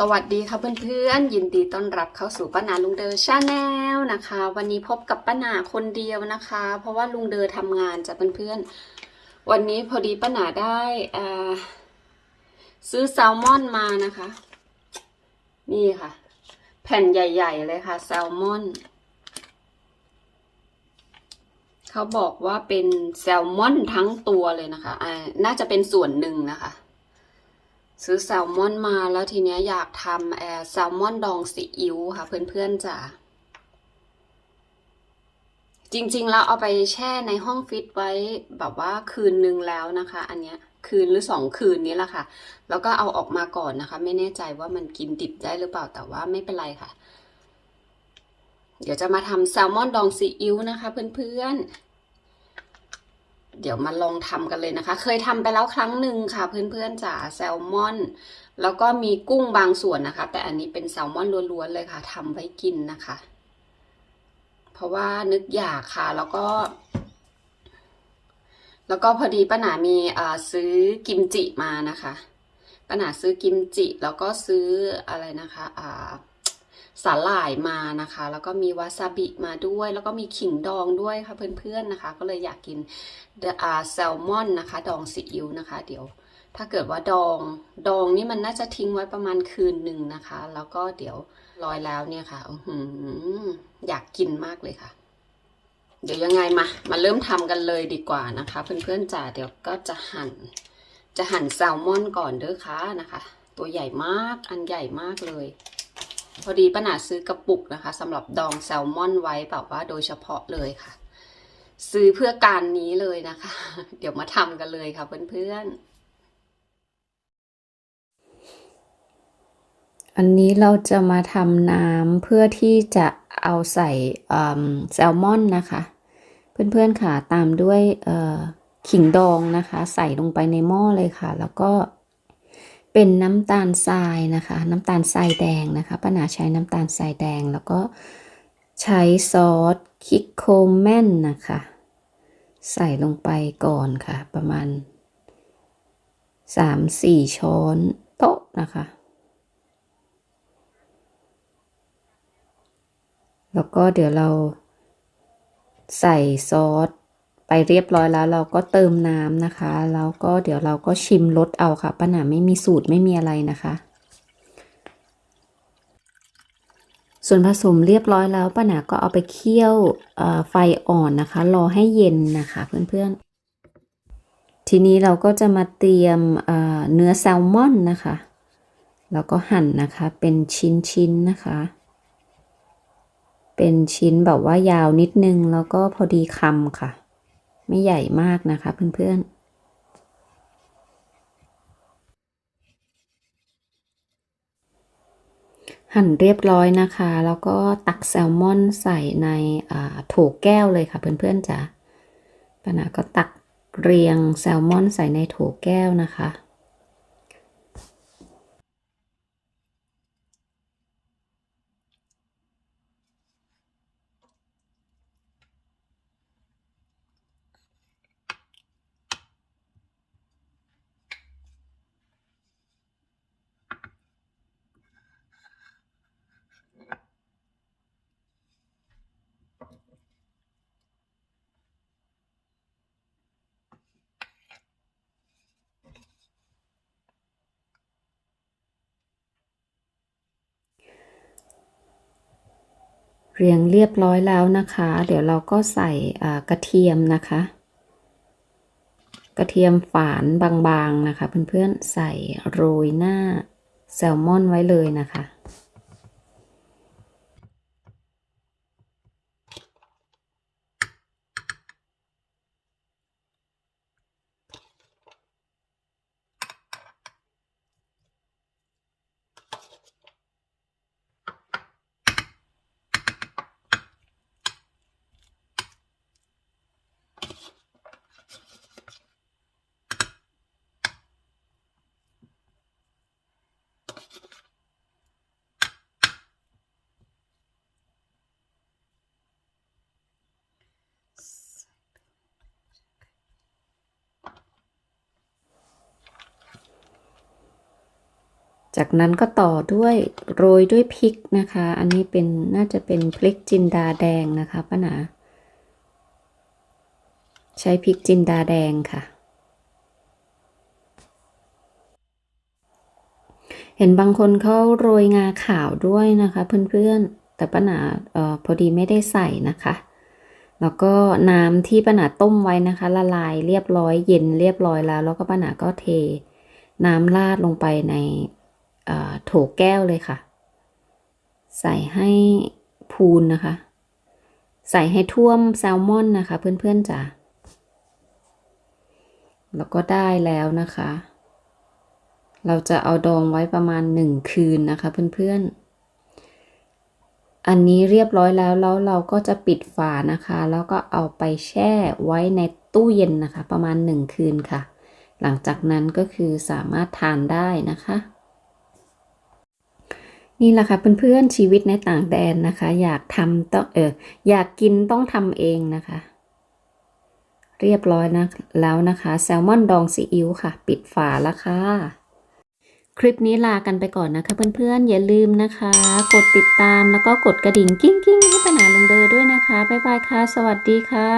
สวัสดีค่ะเพื่อนๆ ยินดีต้อนรับเข้าสู่ป้านาลุงเดอชาแนลนะคะ วันนี้พบกับป้านาคนเดียวนะคะ เพราะว่าลุงเดอทำงานจ้ะเพื่อนๆ วันนี้พอดีป้านาได้อ่าซื้อแซลมอนมานะคะ นี่ค่ะ แผ่นใหญ่ ๆ เลยค่ะแซลมอน เขาบอกว่าเป็นแซลมอนทั้งตัวเลยนะคะอ่าน่าจะเป็นส่วนหนึ่งนะคะ ซื้อแซลมอนมาแล้วทีเนี้ยอยากทำแอร์แซลมอนดองซีอิ๊วค่ะ เพื่อนๆจ๋าจริงๆแล้วเอาไปแช่ในห้องฟิตไว้แบบว่าคืนนึงแล้วนะคะ อันเนี้ยคืนหรือสองคืนนี้แหละค่ะ แล้วก็เอาออกมาก่อนนะคะ ไม่แน่ใจว่ามันกินดิบได้หรือเปล่าแต่ว่าไม่เป็นไรค่ะ เดี๋ยวจะมาทำแซลมอนดองซีอิ๊วนะคะ เพื่อนๆ เดี๋ยวมาลองทำกันเลยนะคะ เคยทำไปแล้วครั้งหนึ่งค่ะ เพื่อนๆจ๋าแซลมอน แล้วก็มีกุ้งบางส่วนนะคะ แต่อันนี้เป็นแซลมอนล้วนๆเลยค่ะทำไว้กินนะคะ เพราะว่านึกอยากค่ะแล้วก็ แล้วก็พอดีป้าหนามีซื้อกิมจิมานะคะป้าหนาซื้อกิมจิ แล้วก็ซื้ออะไรนะคะ อ่า สาหร่ายมานะคะ แล้วก็มีวาซาบิมาด้วย แล้วก็มีขิงดองด้วยค่ะเพื่อนๆนะคะ ก็เลยอยากกินอ่าแซลมอนนะคะ ดองซีอิ๊วนะคะ เดี๋ยวถ้าเกิดว่าดองดองนี่มันน่าจะทิ้งไว้ประมาณคืนหนึ่งนะคะ แล้วก็เดี๋ยวลอยแล้วเนี่ยค่ะอือออยากกินมากเลยค่ะ เดี๋ยวยังไงมา มาเริ่มทำกันเลยดีกว่านะคะ เพื่อนๆจ๋าเดี๋ยวก็จะหั่น จะหั่นแซลมอนก่อนเด้อค่ะนะคะ ตัวใหญ่มากอันใหญ่มากเลย พอดีป้าหนาซื้อกระปุกนะคะสำหรับดองแซลมอนไว้แบบว่าโดยเฉพาะเลยค่ะ ซื้อเพื่อการนี้เลยนะคะ เดี๋ยวมาทำกันเลยค่ะเพื่อนๆ อันนี้เราจะมาทำน้ำเพื่อที่จะเอาใส่แซลมอนนะคะ เพื่อนๆค่ะตามด้วยขิงดองนะคะ ใส่ลงไปในหม้อเลยค่ะ แล้วก็ เป็นน้ำตาลทรายนะคะ น้ำตาลทรายแดงนะคะป้าหนาใช้น้ำตาลทรายแดง แล้วก็ใช้ซอสคิกโคแมนนะคะ ใส่ลงไปก่อนค่ะ ประมาณ 3-4 ช้อนโต๊ะนะคะ แล้วก็เดี๋ยวเราใส่ซอส ไปเรียบร้อยแล้วเราก็เติมน้ำนะคะแล้วก็เดี๋ยวเราก็ชิมรสเอาค่ะป้าหนาไม่มีสูตรไม่มีอะไรนะคะ ส่วนผสมเรียบร้อยแล้วป้าหนาก็เอาไปเคี่ยวไฟอ่อนนะคะ รอให้เย็นนะคะเพื่อนๆ ทีนี้เราก็จะมาเตรียมเนื้อแซลมอนนะคะแล้วก็หั่นนะคะเป็นชิ้นๆนะคะ เป็นชิ้นแบบว่ายาวนิดนึงแล้วก็พอดีคำค่ะ ไม่ใหญ่มากนะคะเพื่อนๆหั่นเรียบร้อยนะคะ แล้วก็ตักแซลมอนใส่ในโถแก้วเลยค่ะเพื่อนๆจ้ะปานาก็ตักเรียงแซลมอนใส่ในโถแก้วนะคะ เรียงเรียบร้อยแล้วนะคะ เดี๋ยวเราก็ใส่กระเทียมนะคะ กระเทียมฝานบางๆนะคะ เพื่อนๆใส่โรยหน้าแซลมอนไว้เลยนะคะ จากนั้นก็ต่อด้วยโรยด้วยพริกนะคะ อันนี้เป็นน่าจะเป็นพริกจินดาแดงนะคะป้าหนาใช้พริกจินดาแดงค่ะ เห็นบางคนเขาโรยงาขาวด้วยนะคะเพื่อนๆ แต่ป้าหนาออพอดีไม่ได้ใส่นะคะ แล้วก็น้ำที่ป้าหนาต้มไว้นะคะ ละลายเรียบร้อยเย็นเรียบร้อยแล้ว แล้วก็ป้าหนาก็เท น้ำราดลงไปใน โถแก้วเลยค่ะ ใส่ให้พูนนะคะ ใส่ให้ท่วมแซลมอนนะคะ เพื่อนๆจ๋าแล้วก็ได้แล้วนะคะ เราจะเอาดองไว้ประมาณหนึ่งคืนนะคะ เพื่อนๆ อันนี้เรียบร้อยแล้วแล้วเราก็จะปิดฝานะคะ แล้วก็เอาไปแช่ไว้ในตู้เย็นนะคะ ประมาณหนึ่งคืนค่ะ หลังจากนั้นก็คือสามารถทานได้นะคะ นี่แหละค่ะเพื่อนๆชีวิตในต่างแดนนะคะ อยากทำต้องเอออยากกินต้องทำเองนะคะ เรียบร้อยนะแล้วนะคะ แซลมอนดองซีอิ๊วค่ะ ปิดฝาแล้วค่ะ คลิปนี้ลากันไปก่อนนะคะ เพื่อนๆอย่าลืมนะคะ กดติดตามแล้วก็กดกระดิ่งกิ้งกิ้งๆให้ปานาลงเดอด้วยนะคะบ๊ายบายค่ะ สวัสดีค่ะ